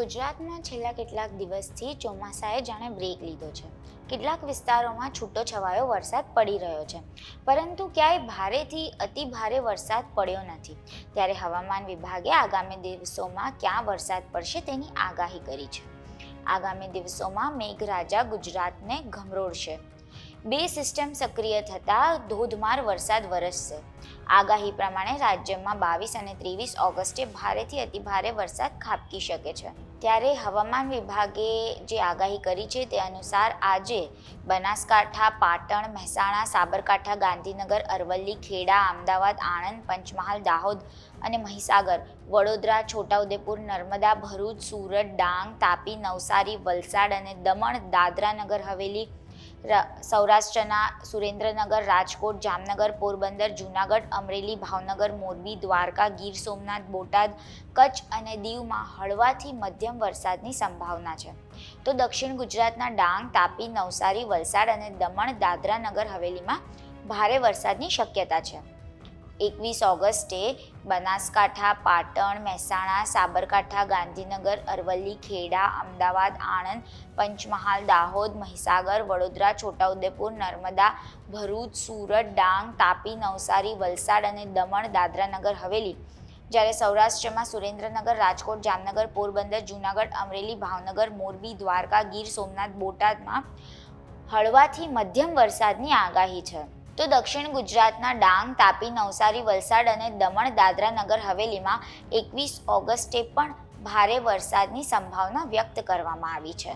ગુજરાતમાં છેલ્લા કેટલાક દિવસથી ચોમાસાએ જાણે બ્રેક લીધો છે. કેટલાક વિસ્તારોમાં છૂટો છવાયો વરસાદ પડી રહ્યો છે. પરંતુ ક્યાંય ભારેથી અતિ ભારે વરસાદ પડ્યો નથી. ત્યારે હવામાન વિભાગે આગામી દિવસોમાં ક્યાં વરસાદ પડશે તેની આગાહી કરી છે. આગામી દિવસોમાં મેઘરાજા ગુજરાતને ગમરોડશે. બે સિસ્ટમ સક્રિય થતાં ધોધમાર વરસાદ વરસશે. આગાહી પ્રમાણે રાજ્યમાં બાવીસ અને ત્રેવીસ ઓગસ્ટે ભારેથી અતિભારે વરસાદ ખાબકી શકે છે. ત્યારે હવામાન વિભાગે જે આગાહી કરી છે તે અનુસાર આજે બનાસકાંઠા, પાટણ, મહેસાણા, સાબરકાંઠા, ગાંધીનગર, અરવલ્લી, ખેડા, અમદાવાદ, આણંદ, પંચમહાલ, દાહોદ અને મહીસાગર, વડોદરા, છોટાઉદેપુર, નર્મદા, ભરૂચ, સુરત, ડાંગ, તાપી, નવસારી, વલસાડ અને દમણ દાદરા નગર હવેલી સૌરાષ્ટ્રના સુરેન્દ્રનગર, રાજકોટ, જામનગર, પોરબંદર, જૂનાગઢ, અમરેલી, ભાવનગર, મોરબી, દ્વારકા, ગીર સોમનાથ, બોટાદ, કચ્છ અને દીવમાં હળવાથી મધ્યમ વરસાદની સંભાવના છે. તો દક્ષિણ ગુજરાતના ડાંગ, તાપી, નવસારી, વલસાડ અને દમણ, દાદરા નગર હવેલીમાં ભારે વરસાદની શક્યતા છે. એકવીસ ઓગસ્ટે બનાસકાંઠા, પાટણ, મહેસાણા, સાબરકાંઠા, ગાંધીનગર, અરવલ્લી, ખેડા, અમદાવાદ, આણંદ, પંચમહાલ, દાહોદ, મહીસાગર, વડોદરા, છોટાઉદેપુર, નર્મદા, ભરૂચ, સુરત, ડાંગ, તાપી, નવસારી, વલસાડ અને દમણ, દાદરાનગર, હવેલી. જ્યારે સૌરાષ્ટ્રમાં સુરેન્દ્રનગર, રાજકોટ, જામનગર, પોરબંદર, જૂનાગઢ, અમરેલી, ભાવનગર, મોરબી, દ્વારકા, ગીર, સોમનાથ, બોટાદમાં હળવાથી મધ્યમ વરસાદની આગાહી છે. તો દક્ષિણ ગુજરાતના ડાંગ, તાપી, નવસારી, વલસાડ અને દમણ દાદરા નગર હવેલીમાં એકવીસ ઓગસ્ટે પણ ભારે વરસાદની સંભાવના વ્યક્ત કરવામાં આવી છે.